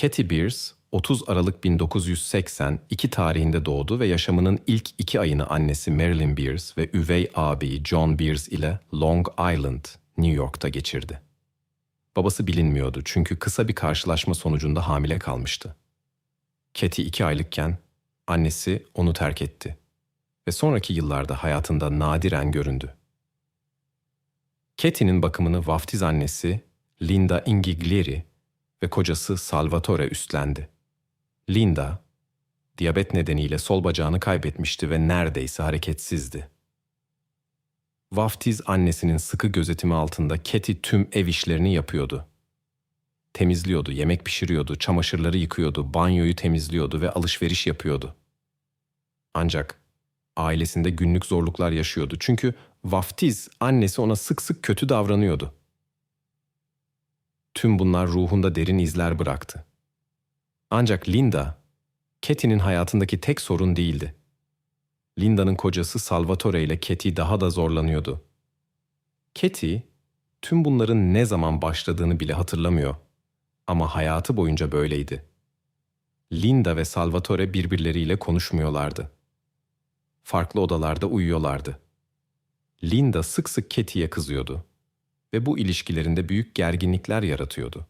Katie Beers, 30 Aralık 1982 tarihinde doğdu ve yaşamının ilk iki ayını annesi Marilyn Beers ve üvey abi John Beers ile Long Island, New York'ta geçirdi. Babası bilinmiyordu çünkü kısa bir karşılaşma sonucunda hamile kalmıştı. Katie iki aylıkken annesi onu terk etti ve sonraki yıllarda hayatında nadiren göründü. Katie'nin bakımını vaftiz annesi Linda Ingiglieri ve kocası Salvatore üstlendi. Linda, diyabet nedeniyle sol bacağını kaybetmişti ve neredeyse hareketsizdi. Vaftiz annesinin sıkı gözetimi altında Keti tüm ev işlerini yapıyordu. Temizliyordu, yemek pişiriyordu, çamaşırları yıkıyordu, banyoyu temizliyordu ve alışveriş yapıyordu. Ancak ailesinde günlük zorluklar yaşıyordu çünkü vaftiz annesi ona sık sık kötü davranıyordu. Tüm bunlar ruhunda derin izler bıraktı. Ancak Linda, Keti'nin hayatındaki tek sorun değildi. Linda'nın kocası Salvatore ile Keti daha da zorlanıyordu. Keti, tüm bunların ne zaman başladığını bile hatırlamıyor. Ama hayatı boyunca böyleydi. Linda ve Salvatore birbirleriyle konuşmuyorlardı. Farklı odalarda uyuyorlardı. Linda sık sık Keti'ye kızıyordu ve bu ilişkilerinde büyük gerginlikler yaratıyordu.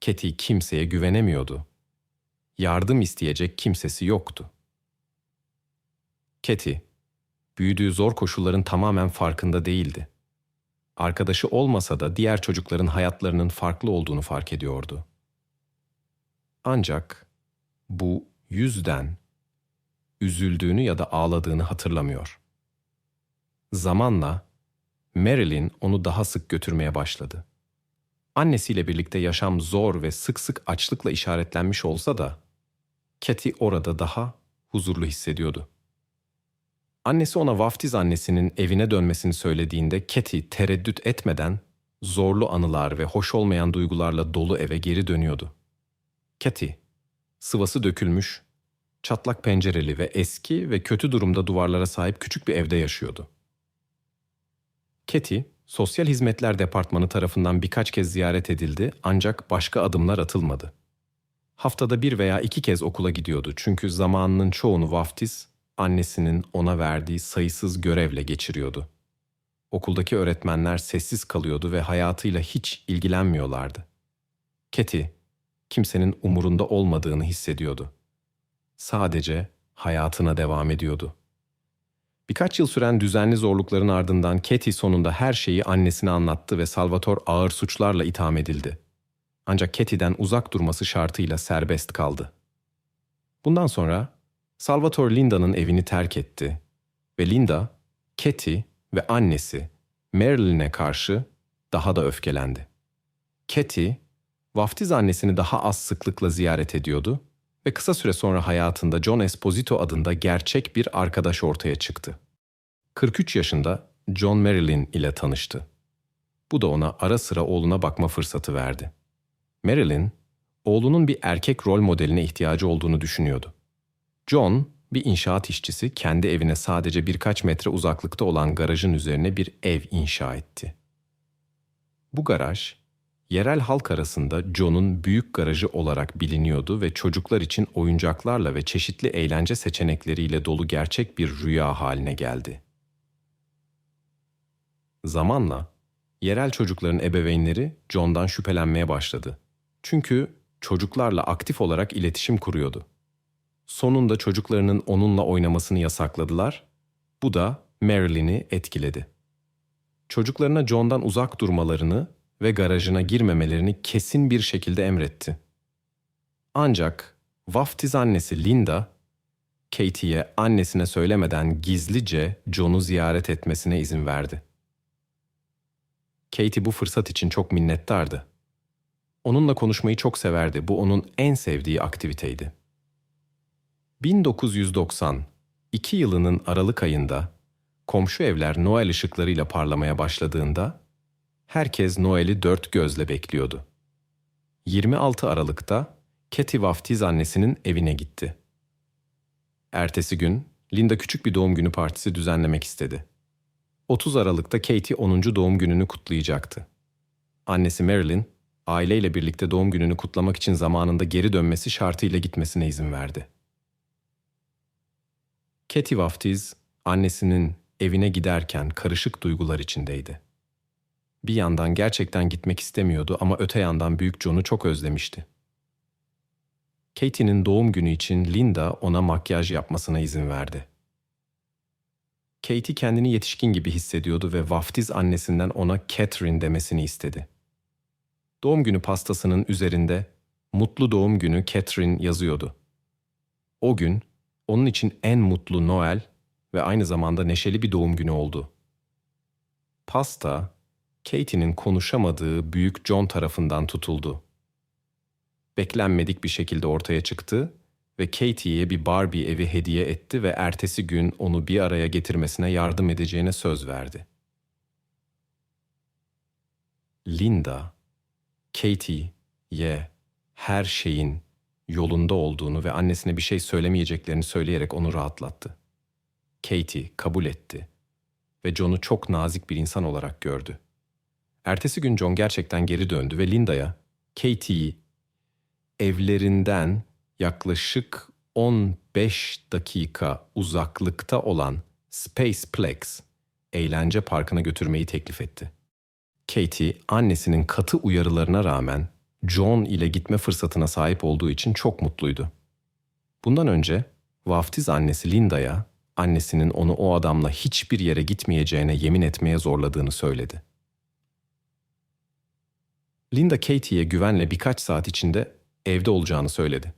Keti kimseye güvenemiyordu. Yardım isteyecek kimsesi yoktu. Keti, büyüdüğü zor koşulların tamamen farkında değildi. Arkadaşı olmasa da diğer çocukların hayatlarının farklı olduğunu fark ediyordu. Ancak bu yüzden üzüldüğünü ya da ağladığını hatırlamıyor. Zamanla Marilyn onu daha sık götürmeye başladı. Annesiyle birlikte yaşam zor ve sık sık açlıkla işaretlenmiş olsa da Katie orada daha huzurlu hissediyordu. Annesi ona vaftiz annesinin evine dönmesini söylediğinde Katie tereddüt etmeden zorlu anılar ve hoş olmayan duygularla dolu eve geri dönüyordu. Katie, sıvası dökülmüş, çatlak pencereli ve eski ve kötü durumda duvarlara sahip küçük bir evde yaşıyordu. Katie, Sosyal Hizmetler Departmanı tarafından birkaç kez ziyaret edildi ancak başka adımlar atılmadı. Haftada bir veya iki kez okula gidiyordu çünkü zamanının çoğunu vaftiz, annesinin ona verdiği sayısız görevle geçiriyordu. Okuldaki öğretmenler sessiz kalıyordu ve hayatıyla hiç ilgilenmiyorlardı. Keti, kimsenin umurunda olmadığını hissediyordu. Sadece hayatına devam ediyordu. Birkaç yıl süren düzenli zorlukların ardından Katie sonunda her şeyi annesine anlattı ve Salvatore ağır suçlarla itham edildi. Ancak Katie'den uzak durması şartıyla serbest kaldı. Bundan sonra Salvatore Linda'nın evini terk etti ve Linda, Katie ve annesi Marilyn'e karşı daha da öfkelendi. Katie, vaftiz annesini daha az sıklıkla ziyaret ediyordu ve kısa süre sonra hayatında John Esposito adında gerçek bir arkadaş ortaya çıktı. 43 yaşında John Marilyn ile tanıştı. Bu da ona ara sıra oğluna bakma fırsatı verdi. Marilyn, oğlunun bir erkek rol modeline ihtiyacı olduğunu düşünüyordu. John, bir inşaat işçisi kendi evine sadece birkaç metre uzaklıkta olan garajın üzerine bir ev inşa etti. Bu garaj, yerel halk arasında John'un büyük garajı olarak biliniyordu ve çocuklar için oyuncaklarla ve çeşitli eğlence seçenekleriyle dolu gerçek bir rüya haline geldi. Zamanla yerel çocukların ebeveynleri John'dan şüphelenmeye başladı. Çünkü çocuklarla aktif olarak iletişim kuruyordu. Sonunda çocuklarının onunla oynamasını yasakladılar. Bu da Marilyn'i etkiledi. Çocuklarına John'dan uzak durmalarını ve garajına girmemelerini kesin bir şekilde emretti. Ancak vaftiz annesi Linda, Katie'ye annesine söylemeden gizlice John'u ziyaret etmesine izin verdi. Katie bu fırsat için çok minnettardı. Onunla konuşmayı çok severdi. Bu onun en sevdiği aktiviteydi. 1990, iki yılının Aralık ayında komşu evler Noel ışıklarıyla parlamaya başladığında herkes Noel'i dört gözle bekliyordu. 26 Aralık'ta Katie vaftiz annesinin evine gitti. Ertesi gün Linda küçük bir doğum günü partisi düzenlemek istedi. 30 Aralık'ta Katie 10. doğum gününü kutlayacaktı. Annesi Marilyn, aileyle birlikte doğum gününü kutlamak için zamanında geri dönmesi şartıyla gitmesine izin verdi. Katie Vaftiz, annesinin evine giderken karışık duygular içindeydi. Bir yandan gerçekten gitmek istemiyordu ama öte yandan büyük John'u çok özlemişti. Katie'nin doğum günü için Linda ona makyaj yapmasına izin verdi. Katie kendini yetişkin gibi hissediyordu ve vaftiz annesinden ona Catherine demesini istedi. Doğum günü pastasının üzerinde "Mutlu doğum günü Catherine" yazıyordu. O gün onun için en mutlu Noel ve aynı zamanda neşeli bir doğum günü oldu. Pasta, Katie'nin konuşamadığı büyük John tarafından tutuldu. Beklenmedik bir şekilde ortaya çıktı ve Katie'ye bir Barbie evi hediye etti ve ertesi gün onu bir araya getirmesine yardım edeceğine söz verdi. Linda, Katie'ye her şeyin yolunda olduğunu ve annesine bir şey söylemeyeceklerini söyleyerek onu rahatlattı. Katie kabul etti ve John'u çok nazik bir insan olarak gördü. Ertesi gün John gerçekten geri döndü ve Linda'ya Katie'yi evlerinden yaklaşık 15 dakika uzaklıkta olan Spaceplex eğlence parkına götürmeyi teklif etti. Katie annesinin katı uyarılarına rağmen John ile gitme fırsatına sahip olduğu için çok mutluydu. Bundan önce vaftiz annesi Linda'ya annesinin onu o adamla hiçbir yere gitmeyeceğine yemin etmeye zorladığını söyledi. Linda Katie'ye güvenle birkaç saat içinde evde olacağını söyledi.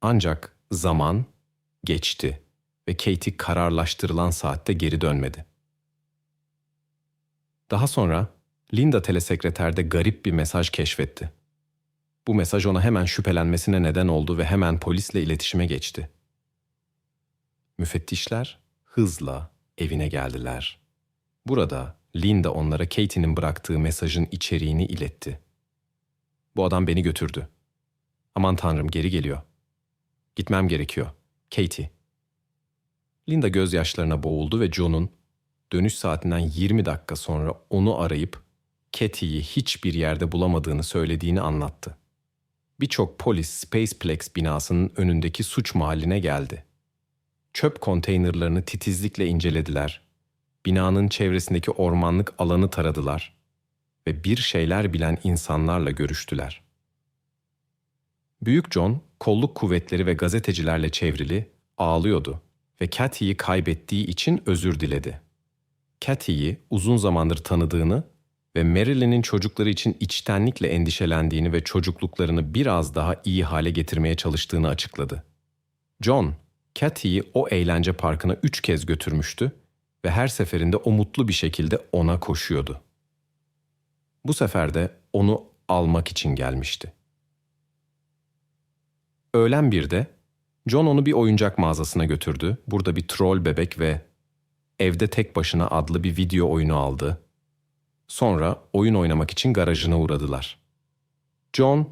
Ancak zaman geçti ve Katie kararlaştırılan saatte geri dönmedi. Daha sonra Linda telesekreterde garip bir mesaj keşfetti. Bu mesaj ona hemen şüphelenmesine neden oldu ve hemen polisle iletişime geçti. Müfettişler hızla evine geldiler. Burada Linda onlara Katie'nin bıraktığı mesajın içeriğini iletti. Bu adam beni götürdü. Aman tanrım geri geliyor. Gitmem gerekiyor. Katie. Linda gözyaşlarına boğuldu ve John'un dönüş saatinden 20 dakika sonra onu arayıp Katie'yi hiçbir yerde bulamadığını söylediğini anlattı. Birçok polis Spaceplex binasının önündeki suç mahalline geldi. Çöp konteynerlarını titizlikle incelediler. Binanın çevresindeki ormanlık alanı taradılar ve bir şeyler bilen insanlarla görüştüler. Büyük John, kolluk kuvvetleri ve gazetecilerle çevrili, ağlıyordu ve Kathy'yi kaybettiği için özür diledi. Kathy'yi uzun zamandır tanıdığını ve Marilyn'in çocukları için içtenlikle endişelendiğini ve çocukluklarını biraz daha iyi hale getirmeye çalıştığını açıkladı. John, Kathy'yi o eğlence parkına üç kez götürmüştü ve her seferinde o mutlu bir şekilde ona koşuyordu. Bu sefer de onu almak için gelmişti. Öğlen birde John onu bir oyuncak mağazasına götürdü. Burada bir troll bebek ve Evde Tek Başına adlı bir video oyunu aldı. Sonra oyun oynamak için garajına uğradılar. John,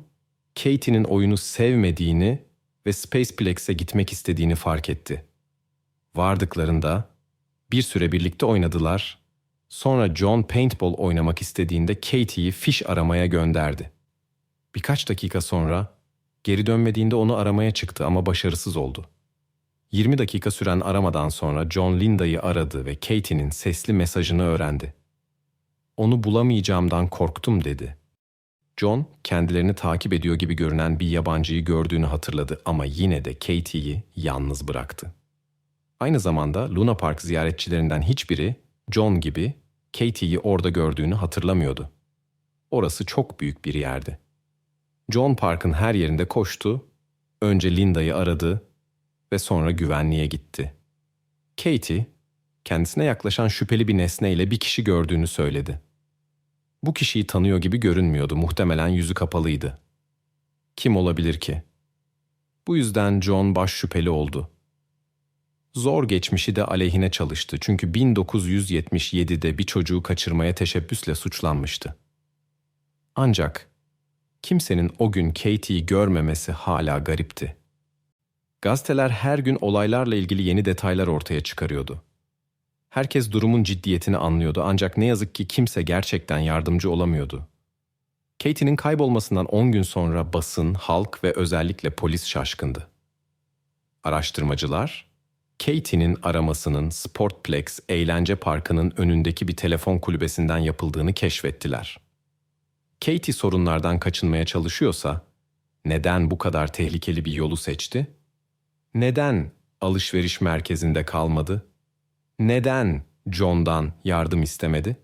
Katie'nin oyunu sevmediğini ve Spaceplex'e gitmek istediğini fark etti. Vardıklarında bir süre birlikte oynadılar. Sonra John paintball oynamak istediğinde Katie'yi fiş aramaya gönderdi. Birkaç dakika sonra geri dönmediğinde onu aramaya çıktı ama başarısız oldu. 20 dakika süren aramadan sonra John Linda'yı aradı ve Katie'nin sesli mesajını öğrendi. Onu bulamayacağımdan korktum dedi. John kendilerini takip ediyor gibi görünen bir yabancıyı gördüğünü hatırladı ama yine de Katie'yi yalnız bıraktı. Aynı zamanda Luna Park ziyaretçilerinden hiçbiri John gibi Katie'yi orada gördüğünü hatırlamıyordu. Orası çok büyük bir yerdi. John Park'ın her yerinde koştu, önce Linda'yı aradı ve sonra güvenliğe gitti. Katie, kendisine yaklaşan şüpheli bir nesneyle bir kişi gördüğünü söyledi. Bu kişiyi tanıyor gibi görünmüyordu, muhtemelen yüzü kapalıydı. Kim olabilir ki? Bu yüzden John baş şüpheli oldu. Zor geçmişi de aleyhine çalıştı çünkü 1977'de bir çocuğu kaçırmaya teşebbüsle suçlanmıştı. Ancak kimsenin o gün Katie'yi görmemesi hala garipti. Gazeteler her gün olaylarla ilgili yeni detaylar ortaya çıkarıyordu. Herkes durumun ciddiyetini anlıyordu ancak ne yazık ki kimse gerçekten yardımcı olamıyordu. Katie'nin kaybolmasından 10 gün sonra basın, halk ve özellikle polis şaşkındı. Araştırmacılar, Katie'nin aramasının Sportplex eğlence parkının önündeki bir telefon kulübesinden yapıldığını keşfettiler. Katie sorunlardan kaçınmaya çalışıyorsa, neden bu kadar tehlikeli bir yolu seçti? Neden alışveriş merkezinde kalmadı? Neden John'dan yardım istemedi?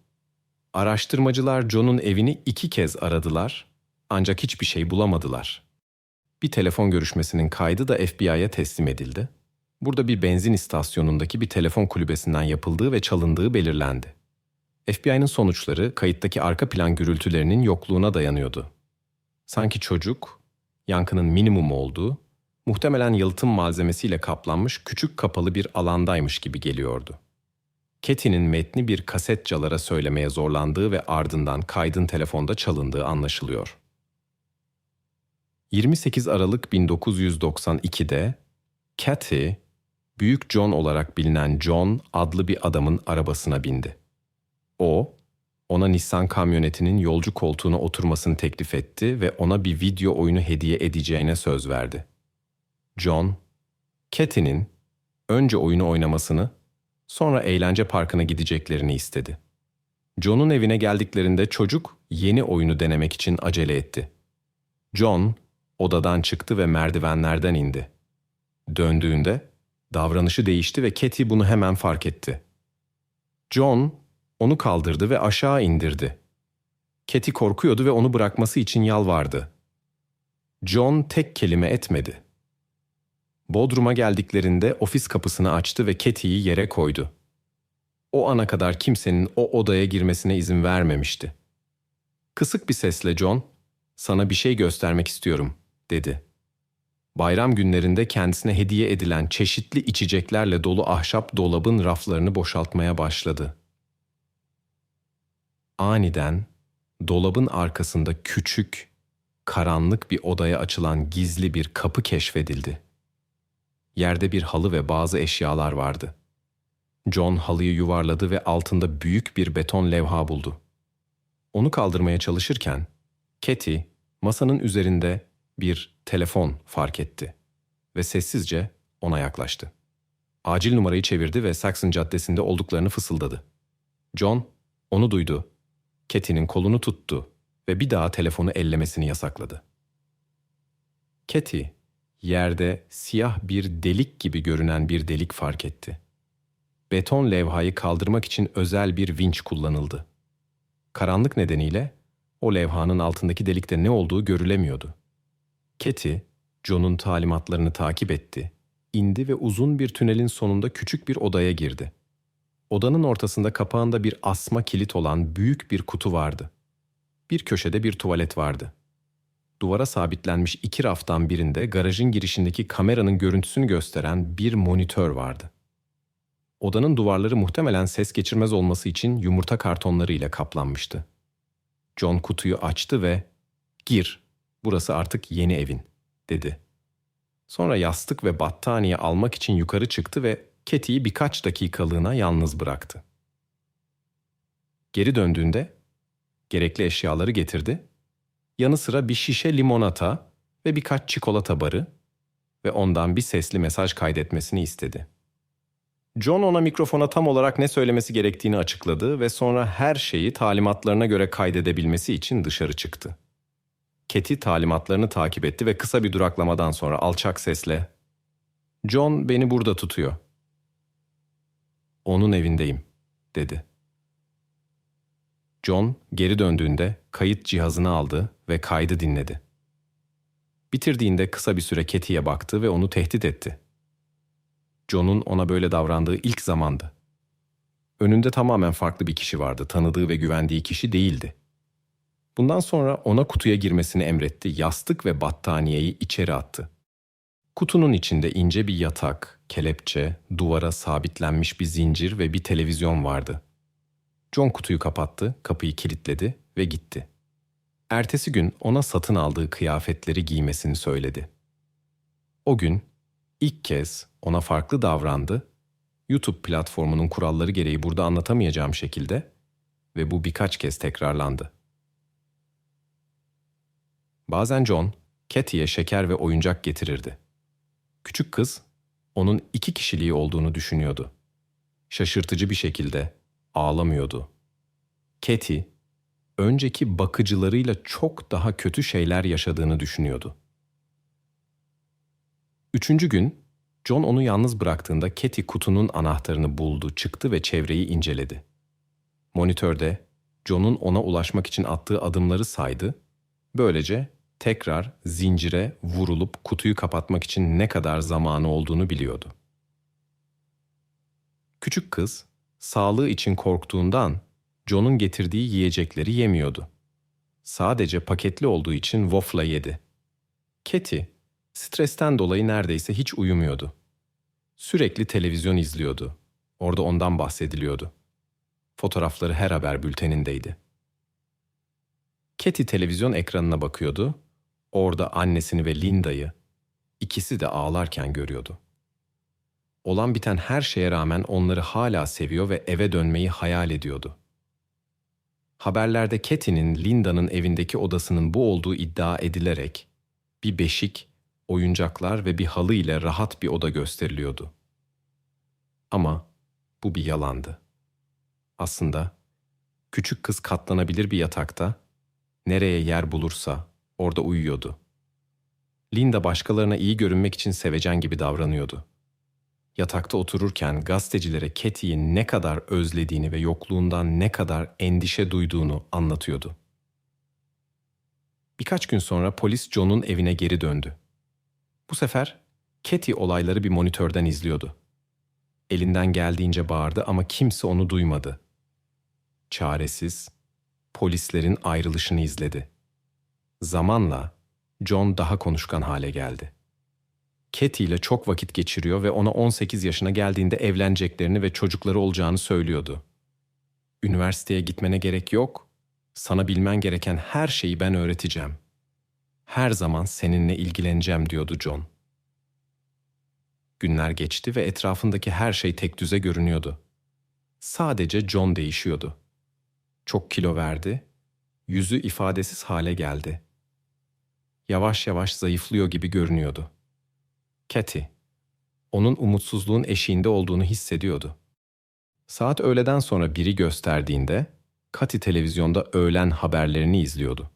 Araştırmacılar John'un evini iki kez aradılar ancak hiçbir şey bulamadılar. Bir telefon görüşmesinin kaydı da FBI'ye teslim edildi. Burada bir benzin istasyonundaki bir telefon kulübesinden yapıldığı ve çalındığı belirlendi. FBI'nin sonuçları kayıttaki arka plan gürültülerinin yokluğuna dayanıyordu. Sanki çocuk, yankının minimum olduğu, muhtemelen yalıtım malzemesiyle kaplanmış küçük kapalı bir alandaymış gibi geliyordu. Katie'nin metni bir kasetçalara söylemeye zorlandığı ve ardından kaydın telefonda çalındığı anlaşılıyor. 28 Aralık 1992'de Kathy, Büyük John olarak bilinen John adlı bir adamın arabasına bindi. O, ona Nissan kamyonetinin yolcu koltuğuna oturmasını teklif etti ve ona bir video oyunu hediye edeceğine söz verdi. John, Kathy'nin önce oyunu oynamasını, sonra eğlence parkına gideceklerini istedi. John'un evine geldiklerinde çocuk yeni oyunu denemek için acele etti. John odadan çıktı ve merdivenlerden indi. Döndüğünde davranışı değişti ve Katie bunu hemen fark etti. John onu kaldırdı ve aşağı indirdi. Katie korkuyordu ve onu bırakması için yalvardı. John tek kelime etmedi. Bodrum'a geldiklerinde ofis kapısını açtı ve Katie'yi yere koydu. O ana kadar kimsenin o odaya girmesine izin vermemişti. Kısık bir sesle John, "Sana bir şey göstermek istiyorum." dedi. Bayram günlerinde kendisine hediye edilen çeşitli içeceklerle dolu ahşap dolabın raflarını boşaltmaya başladı. Aniden dolabın arkasında küçük, karanlık bir odaya açılan gizli bir kapı keşfedildi. Yerde bir halı ve bazı eşyalar vardı. John halıyı yuvarladı ve altında büyük bir beton levha buldu. Onu kaldırmaya çalışırken Katie masanın üzerinde bir telefon fark etti ve sessizce ona yaklaştı. Acil numarayı çevirdi ve Saxon Caddesi'nde olduklarını fısıldadı. John onu duydu. Katie'nin kolunu tuttu ve bir daha telefonu ellemesini yasakladı. Katie yerde siyah bir delik gibi görünen bir delik fark etti. Beton levhayı kaldırmak için özel bir vinç kullanıldı. Karanlık nedeniyle o levhanın altındaki delikte ne olduğu görülemiyordu. Keti, John'un talimatlarını takip etti, indi ve uzun bir tünelin sonunda küçük bir odaya girdi. Odanın ortasında kapağında bir asma kilit olan büyük bir kutu vardı. Bir köşede bir tuvalet vardı. Duvara sabitlenmiş iki raftan birinde garajın girişindeki kameranın görüntüsünü gösteren bir monitör vardı. Odanın duvarları muhtemelen ses geçirmez olması için yumurta kartonları ile kaplanmıştı. John kutuyu açtı ve "Gir, burası artık yeni evin." dedi. Sonra yastık ve battaniye almak için yukarı çıktı ve Katie'yi birkaç dakikalığına yalnız bıraktı. Geri döndüğünde gerekli eşyaları getirdi. Yanı sıra bir şişe limonata ve birkaç çikolata barı ve ondan bir sesli mesaj kaydetmesini istedi. John ona mikrofona tam olarak ne söylemesi gerektiğini açıkladı ve sonra her şeyi talimatlarına göre kaydedebilmesi için dışarı çıktı. Keti talimatlarını takip etti ve kısa bir duraklamadan sonra alçak sesle ''John beni burada tutuyor. Onun evindeyim.'' dedi. John geri döndüğünde kayıt cihazını aldı ve kaydı dinledi. Bitirdiğinde kısa bir süre Keti'ye baktı ve onu tehdit etti. John'un ona böyle davrandığı ilk zamandı. Önünde tamamen farklı bir kişi vardı, tanıdığı ve güvendiği kişi değildi. Bundan sonra ona kutuya girmesini emretti, yastık ve battaniyeyi içeri attı. Kutunun içinde ince bir yatak, kelepçe, duvara sabitlenmiş bir zincir ve bir televizyon vardı. John kutuyu kapattı, kapıyı kilitledi ve gitti. Ertesi gün ona satın aldığı kıyafetleri giymesini söyledi. O gün ilk kez ona farklı davrandı. YouTube platformunun kuralları gereği burada anlatamayacağım şekilde ve bu birkaç kez tekrarlandı. Bazen John, Katie'ye şeker ve oyuncak getirirdi. Küçük kız, onun iki kişiliği olduğunu düşünüyordu. Şaşırtıcı bir şekilde ağlamıyordu. Katie, önceki bakıcılarıyla çok daha kötü şeyler yaşadığını düşünüyordu. Üçüncü gün, John onu yalnız bıraktığında Katie kutunun anahtarını buldu, çıktı ve çevreyi inceledi. Monitörde John'un ona ulaşmak için attığı adımları saydı. Böylece tekrar zincire vurulup kutuyu kapatmak için ne kadar zamanı olduğunu biliyordu. Küçük kız, sağlığı için korktuğundan John'un getirdiği yiyecekleri yemiyordu. Sadece paketli olduğu için waffle yedi. Katie, stresten dolayı neredeyse hiç uyumuyordu. Sürekli televizyon izliyordu. Orada ondan bahsediliyordu. Fotoğrafları her haber bültenindeydi. Katie televizyon ekranına bakıyordu. Orada annesini ve Linda'yı, ikisi de ağlarken görüyordu. Olan biten her şeye rağmen onları hala seviyor ve eve dönmeyi hayal ediyordu. Haberlerde Katie'nin Linda'nın evindeki odasının bu olduğu iddia edilerek bir beşik, oyuncaklar ve bir halı ile rahat bir oda gösteriliyordu. Ama bu bir yalandı. Aslında küçük kız katlanabilir bir yatakta, nereye yer bulursa orada uyuyordu. Linda başkalarına iyi görünmek için sevecen gibi davranıyordu. Yatakta otururken gazetecilere Katie'yi ne kadar özlediğini ve yokluğundan ne kadar endişe duyduğunu anlatıyordu. Birkaç gün sonra polis John'un evine geri döndü. Bu sefer Katie olayları bir monitörden izliyordu. Elinden geldiğince bağırdı ama kimse onu duymadı. Çaresiz, polislerin ayrılışını izledi. Zamanla John daha konuşkan hale geldi. Katie ile çok vakit geçiriyor ve ona 18 yaşına geldiğinde evleneceklerini ve çocukları olacağını söylüyordu. Üniversiteye gitmene gerek yok. Sana bilmen gereken her şeyi ben öğreteceğim. Her zaman seninle ilgileneceğim diyordu John. Günler geçti ve etrafındaki her şey tek düze görünüyordu. Sadece John değişiyordu. Çok kilo verdi, yüzü ifadesiz hale geldi. Yavaş yavaş zayıflıyor gibi görünüyordu. Cathy, onun umutsuzluğun eşiğinde olduğunu hissediyordu. Saat öğleden sonra biri gösterdiğinde, Cathy televizyonda öğlen haberlerini izliyordu.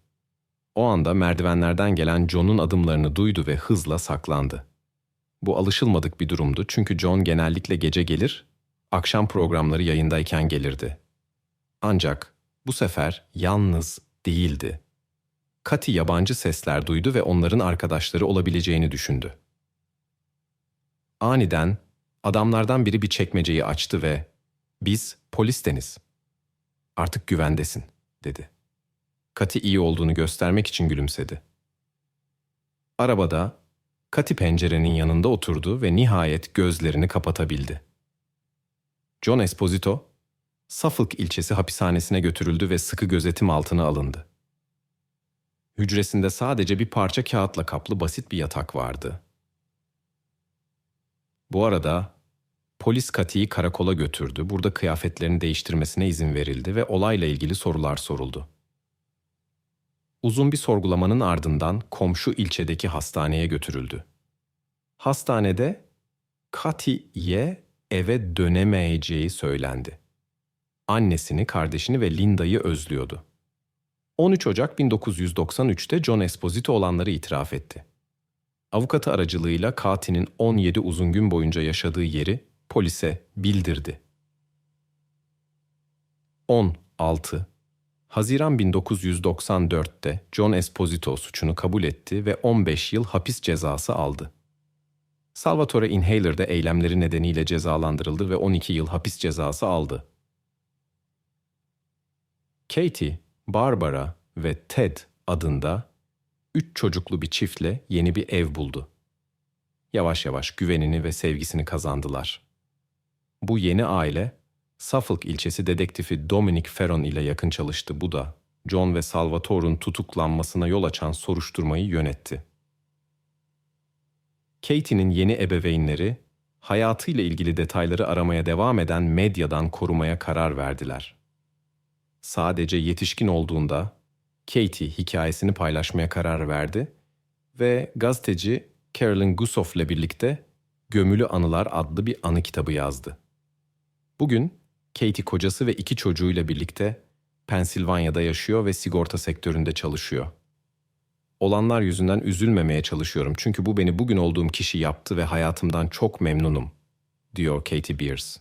O anda merdivenlerden gelen John'un adımlarını duydu ve hızla saklandı. Bu alışılmadık bir durumdu çünkü John genellikle gece gelir, akşam programları yayındayken gelirdi. Ancak bu sefer yalnız değildi. Kati yabancı sesler duydu ve onların arkadaşları olabileceğini düşündü. Aniden adamlardan biri bir çekmeceyi açtı ve "Biz polisteniz. Artık güvendesin." dedi. Kati iyi olduğunu göstermek için gülümsedi. Arabada Kati pencerenin yanında oturdu ve nihayet gözlerini kapatabildi. John Esposito, Suffolk ilçesi hapishanesine götürüldü ve sıkı gözetim altına alındı. Hücresinde sadece bir parça kağıtla kaplı basit bir yatak vardı. Bu arada polis Kati'yi karakola götürdü. Burada kıyafetlerini değiştirmesine izin verildi ve olayla ilgili sorular soruldu. Uzun bir sorgulamanın ardından komşu ilçedeki hastaneye götürüldü. Hastanede Kati'ye eve dönemeyeceği söylendi. Annesini, kardeşini ve Linda'yı özlüyordu. 13 Ocak 1993'te John Esposito olanları itiraf etti. Avukatı aracılığıyla Kati'nin 17 uzun gün boyunca yaşadığı yeri polise bildirdi. 16 Haziran 1994'te John Esposito suçunu kabul etti ve 15 yıl hapis cezası aldı. Salvatore Inhaler de eylemleri nedeniyle cezalandırıldı ve 12 yıl hapis cezası aldı. Katie, Barbara ve Ted adında üç çocuklu bir çiftle yeni bir ev buldu. Yavaş yavaş güvenini ve sevgisini kazandılar. Bu yeni aile, Suffolk ilçesi dedektifi Dominic Ferron ile yakın çalıştı. Bu da John ve Salvatore'un tutuklanmasına yol açan soruşturmayı yönetti. Katie'nin yeni ebeveynleri, hayatıyla ilgili detayları aramaya devam eden medyadan korumaya karar verdiler. Sadece yetişkin olduğunda Katie hikayesini paylaşmaya karar verdi ve gazeteci Carolyn Gussoff ile birlikte Gömülü Anılar adlı bir anı kitabı yazdı. Bugün Katie kocası ve iki çocuğuyla birlikte Pensilvanya'da yaşıyor ve sigorta sektöründe çalışıyor. Olanlar yüzünden üzülmemeye çalışıyorum çünkü bu beni bugün olduğum kişi yaptı ve hayatımdan çok memnunum, diyor Katie Beers.